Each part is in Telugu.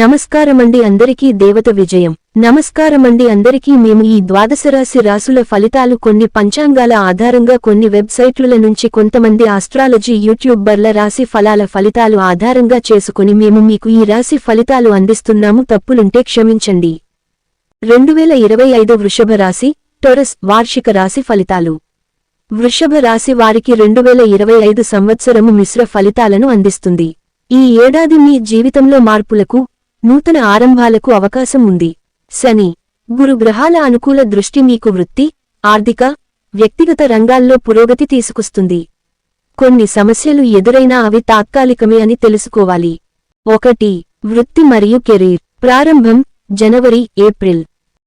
నమస్కారమండి అందరికీ దేవత విజయం. నమస్కారమండి అందరికీ మేము ఈ ద్వాదశరాశి రాసుల ఫలితాలు కొన్ని పంచాంగాల ఆధారంగా కొన్ని వెబ్సైట్ల నుంచి కొంతమంది ఆస్ట్రాలజీ యూట్యూబర్ల రాశి ఫలాల ఫలితాలు ఆధారంగా చేసుకుని మేము మీకు ఈ రాశి ఫలితాలు అందిస్తున్నాము. తప్పులుంటే క్షమించండి. రెండు వేల ఇరవై ఐదు వృషభ రాశి టొరస్ వార్షిక రాశి ఫలితాలు. వృషభ రాశి వారికి రెండు వేల ఇరవై ఐదు సంవత్సరము మిశ్ర ఫలితాలను అందిస్తుంది. ఈ ఏడాది మీ జీవితంలో మార్పులకు నూతన ఆరంభాలకు అవకాశం ఉంది. శని గురు గ్రహాల అనుకూల దృష్టి మీకు వృత్తి ఆర్థిక వ్యక్తిగత రంగాల్లో పురోగతి తీసుకొస్తుంది. కొన్ని సమస్యలు ఎదురైనా అవి తాత్కాలికమే అని తెలుసుకోవాలి. ఒకటి వృత్తి మరియు కెరీర్. ప్రారంభం జనవరి ఏప్రిల్.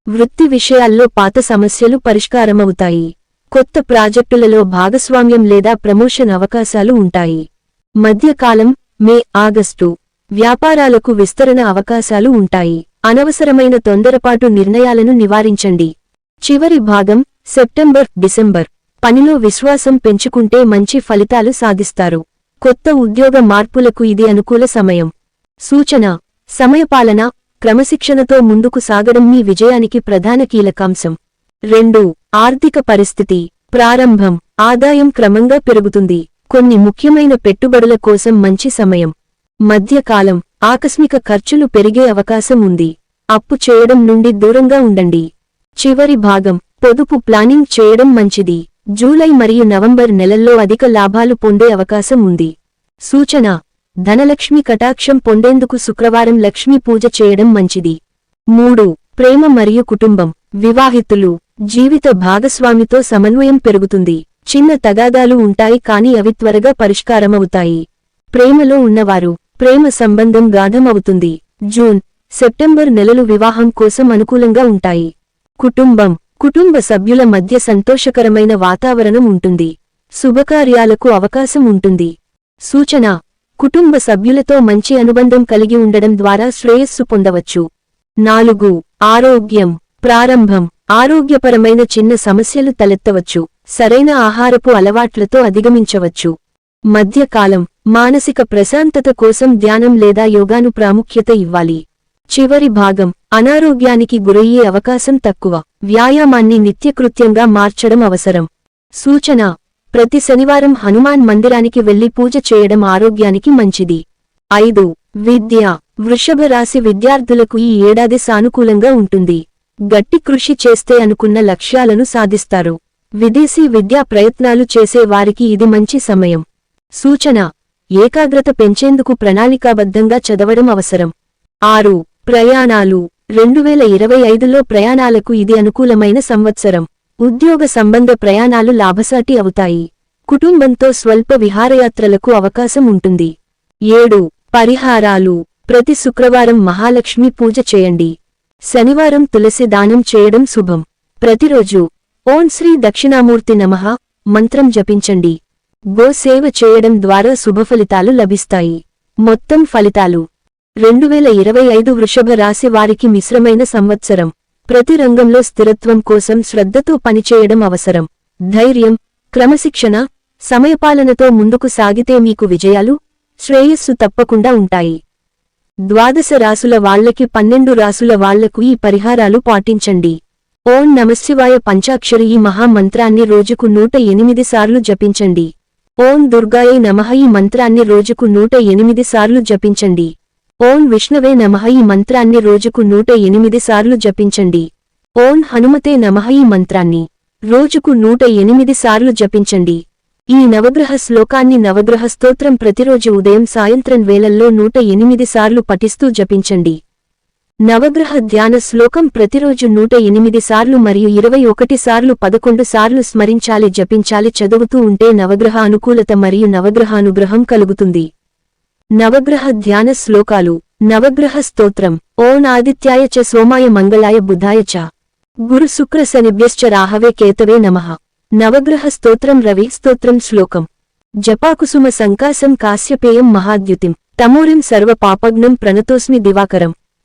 వృత్తి విషయాల్లో పాత సమస్యలు పరిష్కారమవుతాయి. కొత్త ప్రాజెక్టులలో భాగస్వామ్యం లేదా ప్రమోషన్ అవకాశాలు ఉంటాయి. మధ్యకాలం మే ఆగస్టు. వ్యాపారాలకు విస్తరణ అవకాశాలు ఉంటాయి. అనవసరమైన తొందరపాటు నిర్ణయాలను నివారించండి. చివరి భాగం సెప్టెంబర్ డిసెంబర్. పనిలో విశ్వాసం పెంచుకుంటే మంచి ఫలితాలు సాధిస్తారు. కొత్త ఉద్యోగ మార్పులకు ఇది అనుకూల సమయం. సూచన సమయపాలన క్రమశిక్షణతో ముందుకు సాగడం మీ విజయానికి ప్రధాన కీలకాంశం. రెండు ఆర్థిక పరిస్థితి. ప్రారంభం ఆదాయం క్రమంగా పెరుగుతుంది. కొన్ని ముఖ్యమైన పెట్టుబడుల కోసం మంచి సమయం. మధ్యకాలం ఆకస్మిక ఖర్చులు పెరిగే అవకాశం ఉంది. అప్పు చేయడం నుండి దూరంగా ఉండండి. చివరి భాగం పొదుపు ప్లానింగ్ చేయడం మంచిది. జూలై మరియు నవంబర్ నెలల్లో అధిక లాభాలు పొందే అవకాశం ఉంది. సూచన ధనలక్ష్మి కటాక్షం పొందేందుకు శుక్రవారం లక్ష్మీ పూజ చేయడం మంచిది. మూడు ప్రేమ మరియు కుటుంబం వివాహితులు జీవిత భాగస్వామితో సమన్వయం పెరుగుతుంది. చిన్న తగాదాలు ఉంటాయి కాని అవి త్వరగా పరిష్కారమవుతాయి. ప్రేమలో ఉన్నవారు ప్రేమ సంబంధం గాఢమవుతుంది జూన్ సెప్టెంబర్ నెలలు వివాహం కోసం అనుకూలంగా ఉంటాయి. కుటుంబం కుటుంబ సభ్యుల మధ్య సంతోషకరమైన వాతావరణం ఉంటుంది. శుభకార్యాలకు అవకాశం ఉంటుంది. సూచన కుటుంబ సభ్యులతో మంచి అనుబంధం కలిగి ఉండడం ద్వారా శ్రేయస్సు పొందవచ్చు. నాలుగు ఆరోగ్యం ప్రారంభం ఆరోగ్యపరమైన చిన్న సమస్యలు తలెత్తవచ్చు. సరైన ఆహారపు అలవాట్లతో అధిగమించవచ్చు. మధ్యకాలం మానసిక ప్రశాంతత కోసం ధ్యానం లేదా యోగాను ప్రాముఖ్యత ఇవ్వాలి. చివరి భాగం అనారోగ్యానికి గురయ్యే అవకాశం తక్కువ. వ్యాయామాన్ని నిత్యకృత్యంగా మార్చడం అవసరం. సూచన ప్రతి శనివారం హనుమాన్ మందిరానికి వెళ్ళి పూజ చేయడం ఆరోగ్యానికి మంచిది. ఐదు విద్య. వృషభ రాశి విద్యార్థులకు ఈ ఏడాది సానుకూలంగా ఉంటుంది. గట్టి కృషి చేస్తే అనుకున్న లక్ష్యాలను సాధిస్తారు. విదేశీ విద్యా ప్రయత్నాలు చేసే వారికి ఇది మంచి సమయం. సూచన ఏకాగ్రత పెంచేందుకు ప్రణాళికాబద్ధంగా చదవడం అవసరం. ఆరు ప్రయాణాలు. రెండువేల ఇరవై ఐదులో ప్రయాణాలకు ఇది అనుకూలమైన సంవత్సరం. ఉద్యోగ సంబంధ ప్రయాణాలు లాభసాటి అవుతాయి. కుటుంబంతో స్వల్ప విహారయాత్రలకు అవకాశం ఉంటుంది. ఏడు పరిహారాలు. ప్రతి శుక్రవారం మహాలక్ష్మి పూజ చేయండి. శనివారం తులసి దానం చేయడం శుభం. ప్రతిరోజు ఓం శ్రీ దక్షిణామూర్తి నమః. మంత్రం జపించండి. గోసేవ చేయడం ద్వారా శుభఫలితాలు లభిస్తాయి. మొత్తం ఫలితాలు. రెండువేల ఇరవై ఐదు వృషభ రాశి వారికి మిశ్రమైన సంవత్సరం. ప్రతి రంగంలో స్థిరత్వం కోసం శ్రద్ధతో పనిచేయడం అవసరం. ధైర్యం క్రమశిక్షణ సమయపాలనతో ముందుకు సాగితే మీకు విజయాలు శ్రేయస్సు తప్పకుండా ఉంటాయి. ద్వాదశ రాసుల వాళ్ళకి పన్నెండు రాసుల వాళ్ళకు ఈ పరిహారాలు పాటించండి. ఓం నమశివాయ పంచాక్షరి ఈ మహామంత్రాన్ని రోజుకు నూట ఎనిమిది సార్లు జపించండి. ఓం దుర్గాయై నమః ఈ మంత్రాన్ని రోజుకు నూట ఎనిమిది సార్లు జపించండి. ఓం విష్ణవే నమః ఈ మంత్రాన్ని రోజుకు నూట ఎనిమిది సార్లు జపించండి. ఓం హనుమతే నమః ఈ మంత్రాన్ని రోజుకు నూట ఎనిమిది సార్లు జపించండి. ఈ నవగ్రహ శ్లోకాన్ని నవగ్రహ స్తోత్రం ప్రతిరోజు ఉదయం సాయంత్రం వేళల్లో నూట ఎనిమిది సార్లు పఠిస్తూ జపించండి. నవగ్రహ ధ్యాన శ్లోకం ప్రతిరోజు నూట ఎనిమిది సార్లు మరియు ఇరవై ఒకటి సార్లు పదకొండు సార్లు స్మరించాలి జపించాలి చదువుతూ ఉంటే నవగ్రహ అనుకూలత మరియు నవగ్రహానుగ్రహం కలుగుతుంది. నవగ్రహ ధ్యాన శ్లోకాలు. నవగ్రహ స్తోత్రం. ఓం ఆదిత్యాయ చ సోమాయ మంగళాయ బుధాయ చ. గురు శుక్ర శనిభ్యశ్చ రాహవే కేతవే నమః. నవగ్రహ స్తోత్రం రవి స్తోత్రం శ్లోకం. జపాకుసుమ సంకాసం కాశ్యపేయం మహాద్యుతిం. తమూరిం సర్వ పాపగ్నం ప్రణతోస్మి దివాకరం.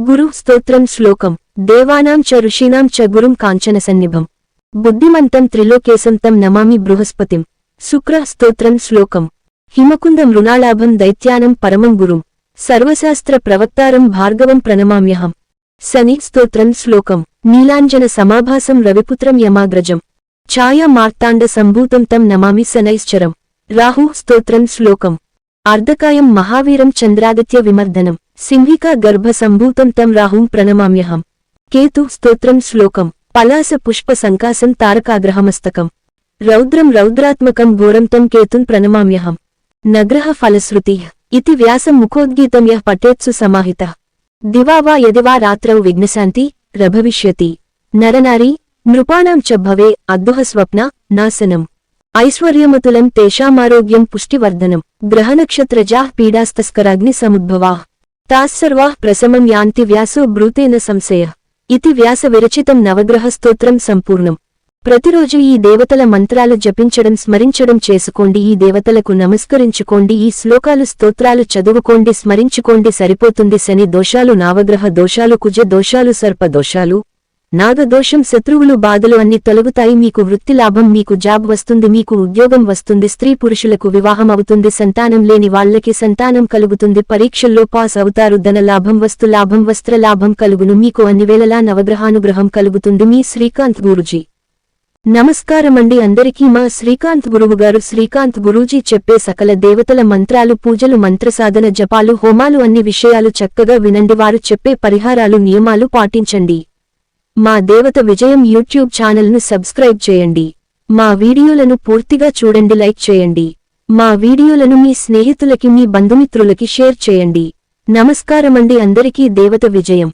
గురు స్తోత్రం శ్లోకం. దేవానాం చ ఋషీణాం చ గురుం కాంచన సన్నిభం. బుద్ధిమంతం త్రిలోకేశం తం నమామి బృహస్పతిం. శుక్ర స్తోత్రం శ్లోకం. హిమకుందం మృణాళాభం దైత్యానం పరమం గురుం. సర్వశాస్త్ర ప్రవక్తారం భార్గవం ప్రణమామ్యహం. శని స్తోత్రం శ్లోకం. నీలాంజన సమాభాసం రవిపుత్రం యమాగ్రజం. ఛాయా మార్తాండ సంభూతం తం నమామి శనైశ్చరం. రాహు స్తోత్రం శ్లోకం. అర్ధకాయం మహావీరం చంద్రాదిత్య విమర్దనం. సింహికా గర్భసంభూతం తం రాహుం ప్రణమామ్యహం. కేతు స్తోత్రం శ్లోకం. పలాస పుష్ప సంకాసం తారకాగ్రహమస్తకం. రౌద్రం రౌద్రాత్మకం ఘోరం తం కేతున్ ప్రణమామ్యహం. నగ్రహ ఫలశ్రుతి ఇది వ్యాసం ముఖోద్గీతం యః పఠేత్సు సమాహిత. దివా వా యది రాత్రౌ విఘ్నశాంతి రభవిష్యతి నరనారీ నృపాణం చ భవే అద్దుహ స్వప్న నాశనం. ఐశ్వర్యమతులం తేషామారోగ్యం పుష్టివర్ధనం. గ్రహనక్షత్రజాః పీడాస్తస్కరాగ్ని సముద్భవాః. తాస్సర్వాః ప్రసమం యాంతి వ్యాసో బ్రూతేన సంశయ. ఇతి వ్యాస విరచితం నవగ్రహ స్తోత్రం సంపూర్ణం. ప్రతిరోజు ఈ దేవతల మంత్రాలు జపించడం స్మరించడం చేసుకోండి ఈ దేవతలకు నమస్కరించుకోండి ఈ శ్లోకాలు స్తోత్రాలు చదువుకోండి స్మరించుకోండి సరిపోతుంది శని దోషాలు నావగ్రహ దోషాలు కుజ దోషాలు సర్ప దోషాలు. నాగదోషం శత్రువులు బాధలు అన్ని తొలగుతాయి. మీకు వృత్తి లాభం మీకు జాబ్ వస్తుంది మీకు ఉద్యోగం వస్తుంది స్త్రీ పురుషులకు వివాహం అవుతుంది సంతానం లేని వాళ్ళకి సంతానం కలుగుతుంది పరీక్షల్లో పాస్ అవుతారు ధన లాభం వస్తు లాభం వస్త్ర లాభం కలుగును మీకు అన్నివేళలా నవగ్రహానుగ్రహం కలుగుతుంది. మీ శ్రీకాంత్ గురుజీ. నమస్కారమండి అందరికీ మా శ్రీకాంత్ గురువుగారు శ్రీకాంత్ గురూజీ చెప్పే సకల దేవతల మంత్రాలు పూజలు మంత్రసాధన జపాలు హోమాలు అన్ని విషయాలు చక్కగా వినండి. వారు చెప్పే పరిహారాలు నియమాలు పాటించండి. మా దేవత విజయం యూట్యూబ్ ఛానల్ను సబ్స్క్రైబ్ చేయండి. మా వీడియోలను పూర్తిగా చూడండి లైక్ చేయండి. మా వీడియోలను మీ స్నేహితులకి మీ బంధుమిత్రులకి షేర్ చేయండి. నమస్కారమండి అందరికీ దేవత విజయం.